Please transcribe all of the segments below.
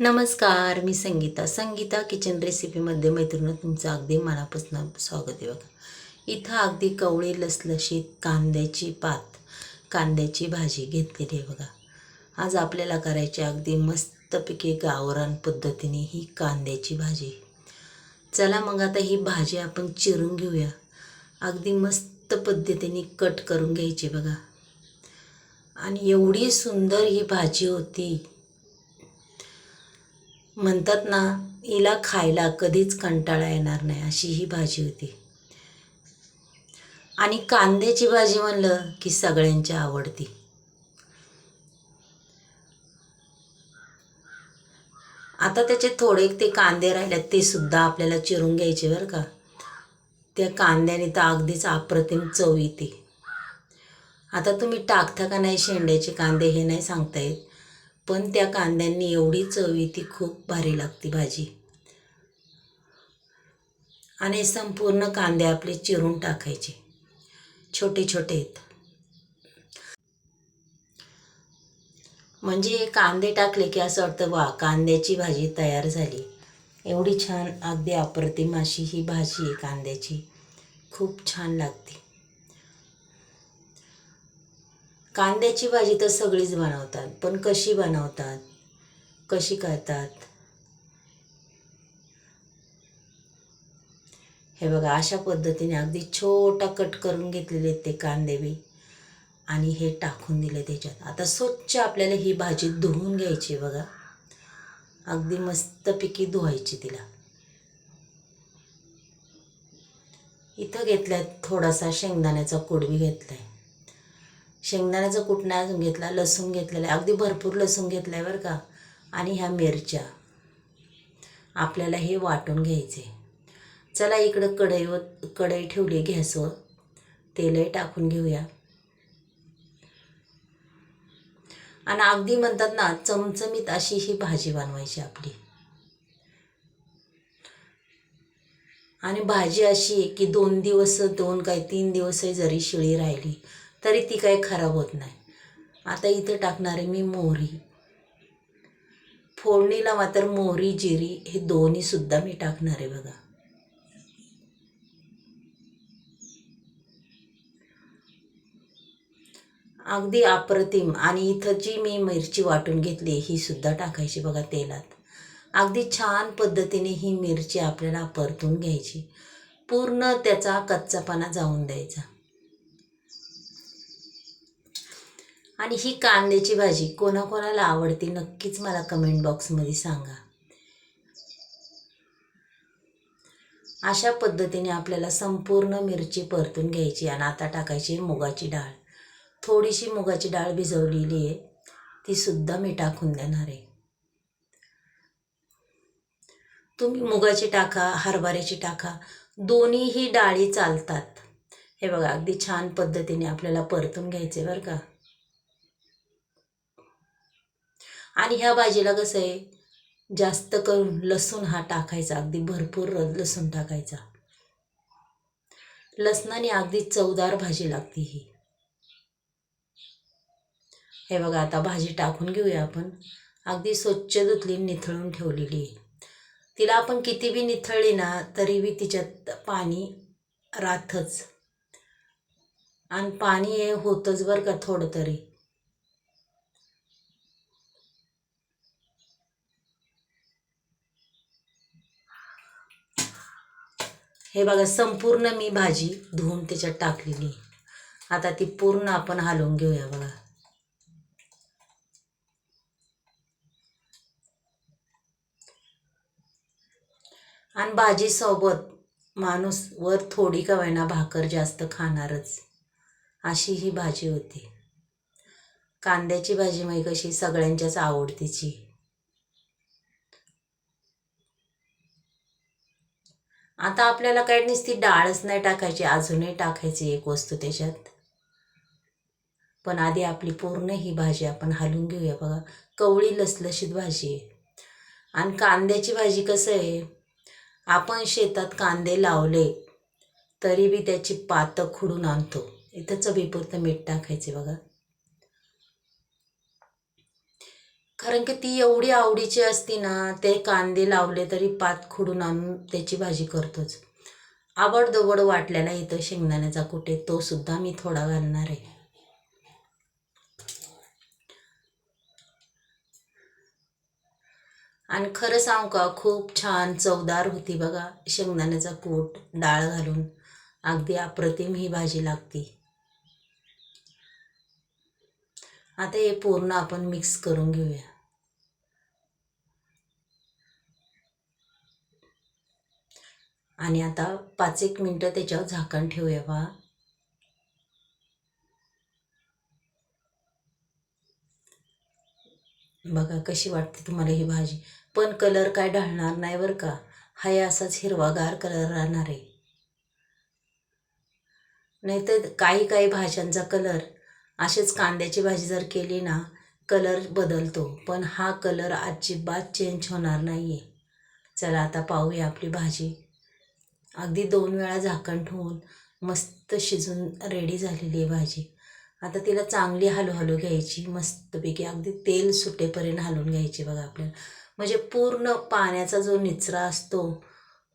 नमस्कार मी संगीता. संगीता किचन रेसिपीमध्ये मैत्रिणी तुमचं अगदी मनापासून स्वागत आहे बघा. इथं अगदी कवळी लसलशीत कांद्याची पात कांद्याची भाजी घेतलेली आहे बघा. आज आपल्याला करायची अगदी मस्तपैकी गावरान पद्धतीने ही कांद्याची भाजी. चला मग आता ही भाजी आपण चिरून घेऊया. अगदी मस्त पद्धतीने कट करून घ्यायची बघा. आणि एवढी सुंदर ही भाजी होती म्हणतात ना हिला खायला कधीच कंटाळा येणार नाही अशी ही भाजी होती. आणि कांद्याची भाजी म्हणलं की सगळ्यांची आवडती. आता त्याचे थोडे ते कांदे राहिलेत ते सुद्धा आपल्याला चिरून घ्यायचे बरं का. त्या कांद्याने तर अगदीच अप्रतिम चव येते. आता तुम्ही टाकता का नाही शेंड्याचे कांदे हे नाही सांगता येत. पण त्या कांद्यांनी एवढी चव येते खूप भारी लागते भाजी. आणि संपूर्ण कांदे आपले चिरून टाकायचे. छोटे छोटे आहेत. म्हणजे कांदे टाकले की असं वाटतं वा कांद्याची भाजी तयार झाली. एवढी छान अगदी अप्रतिम अशी ही भाजी आहे कांद्याची. खूप छान लागते. कांद्याची भाजी तर सगळीच बनवतात पण कशी बनवतात? कशी करतात? हे बघा अशा पद्धतीने अगदी छोटा कट करून घेतलेले आहेत ते कांदे बी. आणि हे टाकून दिले त्याच्यात. आता स्वच्छ आपल्याला ही भाजी धुवून घ्यायची बघा. अगदी मस्तपैकी धुवायची तिला. इथं घेतलाय थोडासा शेंगदाण्याचा कुडबी घेतलाय. शेंगदाण्याचा कूट अजून घेतला लसूण घेतलेला आहे. अगदी भरपूर लसूण घेतला आहे बरं का. आणि ह्या मिरच्या. आपल्याला हे वाटून घ्यायचे. चला इकडं कढईवर कढई ठेवली गॅसवर. तेलही टाकून घेऊया. आणि अगदी म्हणतात ना चमचमीत अशी ही भाजी बनवायची आपली. आणि भाजी अशी आहे की दोन दिवस दोन काय तीन दिवसही जरी शिळी राहिली तरी ती काही खराब होत नाही. आता इथे टाकणार आहे मी मोहरी. फोडणीला मात्र मोहरी जिरी हे दोन्हीसुद्धा मी टाकणार आहे बघा. अगदी अप्रतिम. आणि इथं जी मी मिरची वाटून घेतली ही सुद्धा टाकायची बघा तेलात. अगदी छान पद्धतीने ही मिरची आपल्याला परतून घ्यायची. पूर्ण त्याचा कच्चापणा जाऊन द्यायचा. आणि ही कांद्याची भाजी कोणाकोणाला आवडते नक्कीच मला कमेंट बॉक्समध्ये सांगा. अशा पद्धतीने आपल्याला संपूर्ण मिरची परतून घ्यायची आणि आता टाकायची मुगाची डाळ. थोडीशी मुगाची डाळ भिजवलेली आहे. तीसुद्धा मी टाकून देणार आहे. तुम्ही मुगाची टाका हरभऱ्याची टाका. दोन्हीही डाळी चालतात. हे बघा अगदी छान पद्धतीने आपल्याला परतून घ्यायचे बरं का. आणि ह्या भाजीला कसं आहे जास्त करून लसूण हा टाकायचा अगदी भरपूर लसूण टाकायचा. लसणाने अगदी चवदार भाजी लागते ही. हे बघा आता भाजी टाकून घेऊया आपण. अगदी स्वच्छ धुतली निथळून ठेवलेली आहे. तिला आपण किती बी निथळली ना तरी बी तिच्यात पाणी राहतच. आणि पाणी हे होतंच बरं का थोडं तरी. हे बघा संपूर्ण मी भाजी धुवून त्याच्यात टाकलेली आता ती पूर्ण आपण हलवून घेऊया बघा. आणि भाजीसोबत माणूस वर थोडी का होईना भाकर जास्त खाणारच. अशी ही भाजी होती. कांद्याची भाजी मग कशी सगळ्यांच्याच आवडतीची. आता आपल्याला काही नुसती डाळच नाही टाकायची अजूनही टाकायची एक वस्तू त्याच्यात. पण आधी आपली पूर्ण ही भाजी आपण हलवून घेऊया बघा. कवळी लसलशीत भाजी आहे. आणि कांद्याची भाजी कसं आहे? आपण शेतात कांदे लावले तरी बी त्याची पातं खुडून आणतो. इथं चवीपुरतं मीठ टाकायचे बघा. कारण की ती एवढी आवडीची असती ना ते कांदे लावले तरी पात खुडून आम्ही त्याची भाजी करतोच. आवडदोबड वाटलेला इथं शेंगदाण्याचा कुठे तो सुद्धा मी थोडा घालणार आहे. आणि खरं सांगू का खूप छान चवदार होती बघा शेंगदाण्याचा कूट डाळ घालून. अगदी अप्रतिम ही भाजी लागती. आता हे पूर्ण आपण मिक्स करून घेऊया. आणि आता पाच एक मिनटं त्याच्यावर झाकण ठेवूया बा. बघा कशी वाटते तुम्हाला ही भाजी. पण कलर काय ढळणार नाही बरं का. हाय असाच हिरवागार कलर राहणार आहे. नाहीतर काही काही भाज्यांचा कलर असेच कांद्याची भाजी जर केली ना कलर बदलतो. पण हा कलर अजिबात चेंज होणार नाही आहे चला आता पाहूया आपली भाजी. अगदी दोन वेळा झाकण ठेवून मस्त शिजून रेडी झालेली आहे भाजी. आता तिला चांगली हळूहळू घ्यायची मस्तपैकी. अगदी तेल सुटेपर्यंत हलवून घ्यायची बघा आपल्याला. म्हणजे पूर्ण पाण्याचा जो निचरा असतो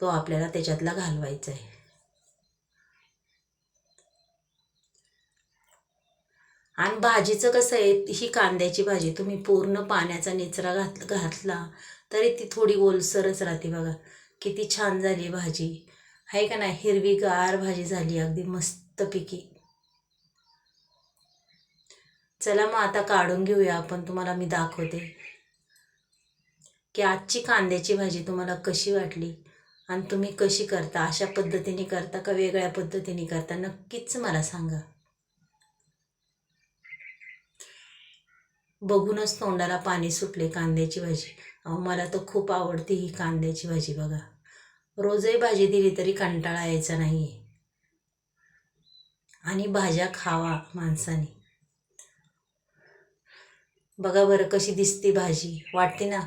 तो आपल्याला त्याच्यातला घालवायचा आहे. आणि भाजीचं कसं आहे ही कांद्याची भाजी तुम्ही पूर्ण पाण्याचा निचरा घात घातला तरी ती थोडी ओलसरच राहते बघा. किती छान झाली भाजी. आहे का नाही? हिरवीगार भाजी झाली अगदी मस्तपैकी. चला मग आता काढून घेऊया आपण तुम्हाला मी दाखवते. की आजची कांद्याची भाजी तुम्हाला कशी वाटली आणि तुम्ही कशी करता? अशा पद्धतीने करता का वेगळ्या पद्धतीने करता? नक्कीच मला सांगा. बघूनच तोंडाला पाणी सुटले कांद्याची भाजी. अहो मला तर खूप आवडते ही कांद्याची भाजी बघा. रोजही भाजी दिली तरी कंटाळा यायचा नाही आहे आणि भाज्या खावा माणसाने. बघा बरं कशी दिसते भाजी. वाटते ना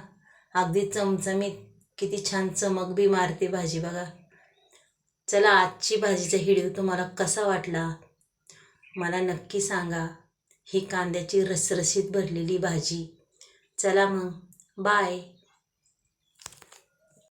अगदी चमचमीत किती छान चमक बी मारते भाजी बघा. चला आजची भाजीचा हिडीव तुम्हाला कसा वाटला? मला नक्की सांगा. ही कांद्याची रसरशीत भरलेली भाजी. चला मग बाय.